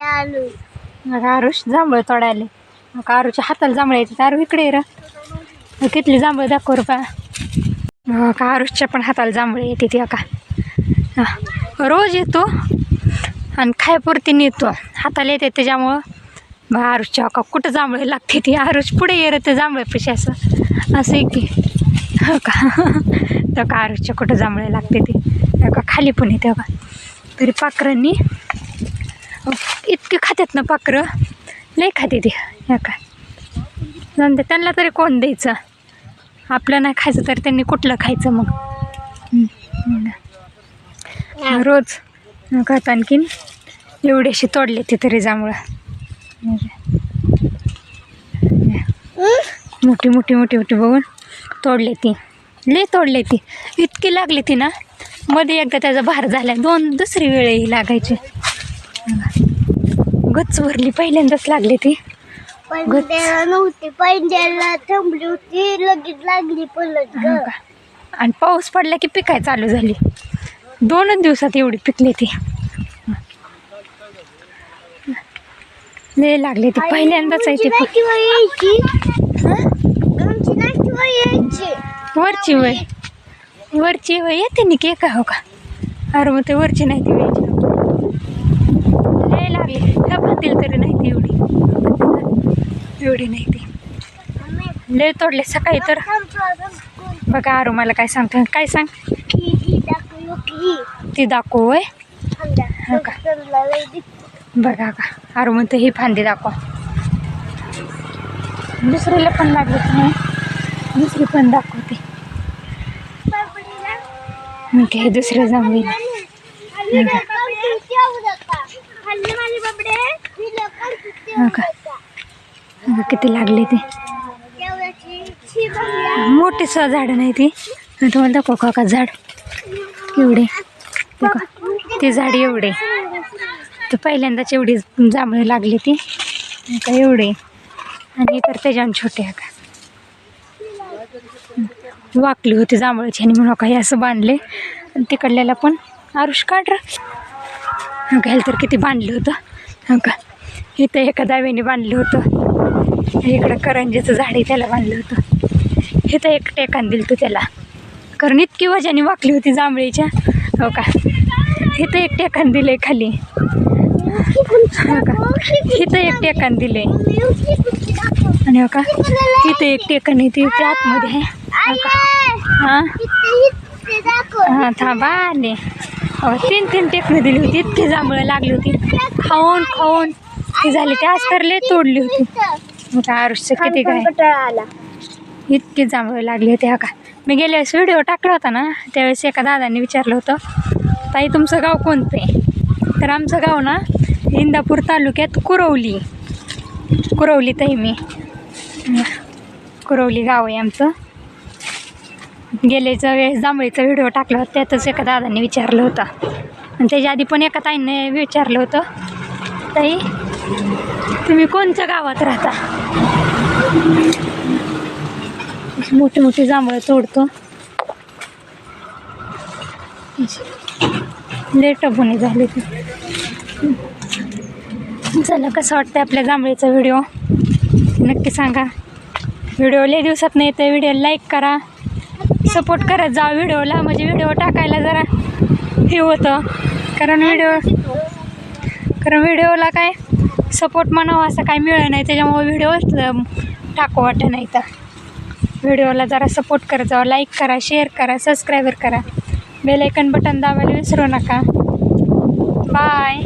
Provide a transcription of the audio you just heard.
आलू. मग आरुष जांभळ तोडायले. मग आरूच्या हाताला जांभळ येते आरू इकडे ये र. कितली जांभळ दाखव रे मग का आरुषच्या पण हाताला जांभळ येते ती का रोज येतो आणि खायपुरती नेतो. हाताला येते त्याच्यामुळं. मग आरुषच्या का कुठं जांभळे लागते ती. आरुष पुढे ये ते जांभळे पैसे असं. असं आहे की हो का? तर का आरुषच्या कुठं जांभळे लागते ती. का खाली पण येते का तरी पाखरांनी. इतके खात्यात ना पाखरं लई खाते ती. ह्या काय? जाऊन दे. त्यांना तरी कोण द्यायचं? आपलं नाही खायचं तर त्यांनी कुठलं खायचं मग? रोज खात आणखीन एवढेशी तोडले ते तरी जांभळं. मोठी मोठी मोठी मोठी बघून तोडले ती. लय तोडले ती. इतकी लागली ती ना. मध्ये एकदा त्याचा भार झाला. दोन दुसरी वेळही लागायची. गच्च भरली पहिल्यांदाच लागली ती. त्याला नव्हती पहिल्याला थांबली होती लगेच लागली पलट ग. हो का? आणि पाऊस पडला की पिकाय चालू झाली. दोनच दिवसात एवढी पिकली ती. लय लागली ती. पहिल्यांदाच आहे ती गमची नाही किंवा यायची? गमची नाही किंवा यायची? वरची वय वरची वय येते नि के का हो का? अरे मग ते वरची नाही ती व्हायची. ह्या भातील तरी नाही ती एवढी. एवढी नाही ती. लय तोडले सकाळी तर. बघा आरू मला काय सांगतो. काय सांग? ती दाखव हो का? बघा का? अरे म्हणतो ही फांदी दाखव. दुसरीला पण लागली नाही? दुसरी पण दाखवते. मग काय दुसरं जमली हो का? किती लागले ते. मोठी सुद्धा झाडं नाही ती. तुम्हाला दाखव का का झाड? एवढे. ते झाड एवढे. तर पहिल्यांदाच एवढी जांभळं लागली ती. का एवढे. आणि इतर त्याच्यावर छोटे आहे का? वाकली होती जांभळाची आणि म्हणून काही असं बांधले. आणि तिकडल्याला पण आरुष काढ र. घ्यायला तर किती बांधलं होतं. का? इथं एका दाव्याने बांधलं होतं. इकडं करंजीचं झाड आहे त्याला बांधलं होतं. इथं एक टेकान दिलं होतं त्याला. कारण इतकी वजाने वाकली होती जांभळीच्या. हो का? इथं एक टेकान दिलंय खाली. हो का? इथं एक टेकान दिलंय. आणि हो का? इथं एक टेकान येते ते आतमध्ये आहे. हो का? हां? हां थांबा आले. हो तीन तीन टेकणं दिली होती इतकी जांभळं लागली होती. खाऊन खाऊन. ती झाली ते आज तर लय तोडली होती. मग आरुषचं किती काय आला. इतकी जांभळं लागली होती हा का? मी गेल्या वेळेस व्हिडिओ टाकला होता ना त्यावेळेस एका दादाने विचारलं होतं ताई तुमचं गाव कोणतं आहे? तर आमचं गाव ना इंदापूर तालुक्यात कुरवली. कुरवली ताई मी. कुरवली गाव आहे आमचं. गेल्याच्या वेळेस जांभळीचा व्हिडिओ टाकला होता त्यातच एका दादाने विचारलं होतं. आणि त्याच्या आधी पण एका ताईने विचारलं होतं ताई तुम्ही कोणत्या गावात राहता? मोठे मोठे जांभळं तोडतो. लेट होणे झाली ती. चला कसं वाटतं आपल्या जांभळीचा व्हिडिओ? नक्की सांगा. व्हिडिओ लय दिवसात नाही येते व्हिडिओ लाईक करा. सपोर्ट करत जा व्हिडिओला. म्हणजे व्हिडिओ टाकायला जरा हे होतं. कारण व्हिडिओ कारण व्हिडिओला काय? सपोर्ट म्हणावं असं काही मिळत नाही. त्याच्यामुळे व्हिडिओ टाकू वाटत नाही तर. व्हिडिओला जरा सपोर्ट करत जावं. लाईक करा शेअर करा सबस्क्राईबर करा. बेल आयकन बटन दाबायला विसरू नका. बाय